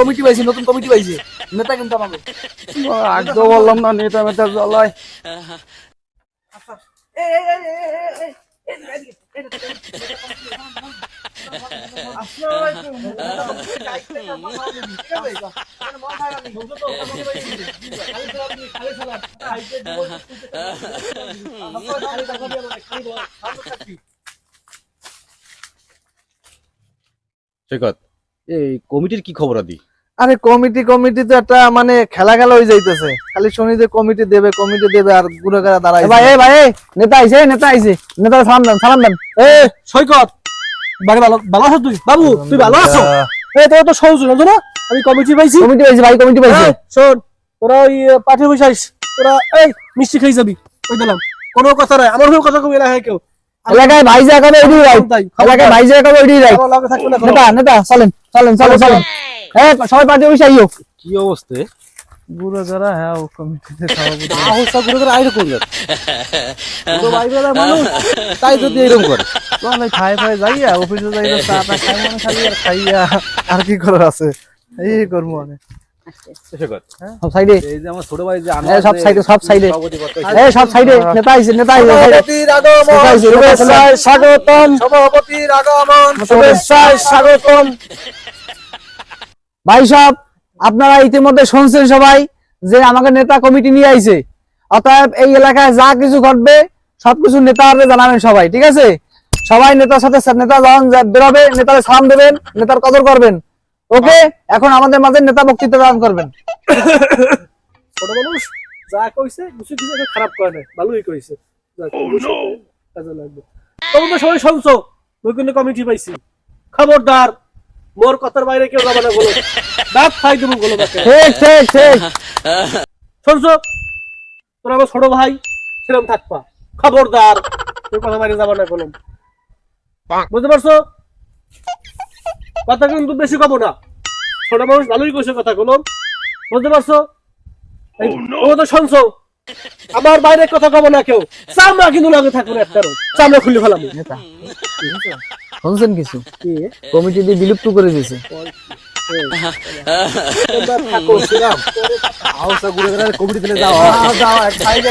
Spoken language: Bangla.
কমিটি পাইছে নতুন কমিটি পাইছে নেতা কিন্তু আমাকে আগে বললাম না নেতা মেতা জ্বালায় এই এই এই এই সৈকত এই কমিটির কি খবর আদি? আরে কমিটি কমিটি তো একটা মানে খেলা খেলা হয়ে যাইতেছে। খালি শুনি যে কমিটি দেবে কমিটি দেবে আর গুড়াগাড়া দাঁড়ায় ভাই ভাই নেতা আইছে নেতা আইছে। নেতা সালাম দেন সালাম দেন। এ সৈকত! বাড়ি ভালো ভালো আছো তুই বাবু তুই ভালো আছো? এই তোর তো সহজ না না আমি কমিটি পাইছি। কমিটি পাইছে ভাই কমিটি পাইছে। শোন তোরা ওই পাঠে বসে আইস। তোরা এই মিষ্টি খাই যাবি। ওই দিলাম কোনো কথা নাই। আমার কোনো কথা কবি না হয় কেউ। এলাকায় ভাই যা খাবে ওইটাই তাই, এলাকায় ভাই যা খাবে ওইটাই কোনো। নেতা নেতা চলেন চলেন চলেন চলেন। হ্যাঁ সবাই কি অবস্থা হ্যাঁ ও কমিটিতে সভাপতি। আহসা করে করে আইরে করল পুরো ভাই মানুষ তাই যদি এরকম করে। চলে খাই ফাই যাইয়া অফিসে যাইয়া চা টা খাই মানে খালি আর খাইয়া আর কি করার আছে? এই করব মানে সব সাইডে। এই যে আমার ছোট ভাই যে সব সাইডে সব সাইডে। সভাপতি পদ পাইছে, এই সব সাইডে। নেতা আইছে নেতা আইছে সভাপতির আগমন, শুভেচ্ছায় স্বাগতম সভাপতির আগমন। শুভেচ্ছায় স্বাগতম। ভাই সব আপনারা ইতিমধ্যে শুনছেন সবাই যে আমাকে নেতা কমিটি নিয়ে আইছে। অতএব এই এলাকায় যা কিছু ঘটবে সবকিছু নেতারে জানাবেন সবাই ঠিক আছে? সবাই নেতার সাথে নেতা যখন বেরোবে নেতারে সালাম দেবেন নেতার কদর করবেন। ওকে? এখন আমাদের মাঝে নেতা বক্তৃতা দান করবেন। ছোট মানুষ যা কইছে কিছু কিছু খারাপ করে নাই ভালোই কইছে। কাজে লাগবে। তোমরা সবাই শুনছো ওই কমিটি পাইছি। খবরদার মোর কথার বাইরে কেউ যাবে না বলো। দাঁত খাই দেবো বলো তাকে। ঠিক ঠিক ঠিক। শুনছো? তোরা আমার ছোট ভাই সেরকম থাকবা। খবরদার তোর কথা বাইরে যাবে না কোনো বুঝতে পারছ? কথা কিন্তু বেশি কব না। ছোট মানুষ ভালোই কইছে কথা গুলো বুঝতে পারছ? ও তো শুনছো? আমার বাইরে কথা কব না কেউ। চামড়া কিন্তু লাগে থাকবে না একটারও। চামড়া খুলে ফেলাম শুনছেন কিছু? কমিটি দিয়ে বিলুপ্ত করে দিয়েছে। কমিটি দিলে যাও যাও এক সাইড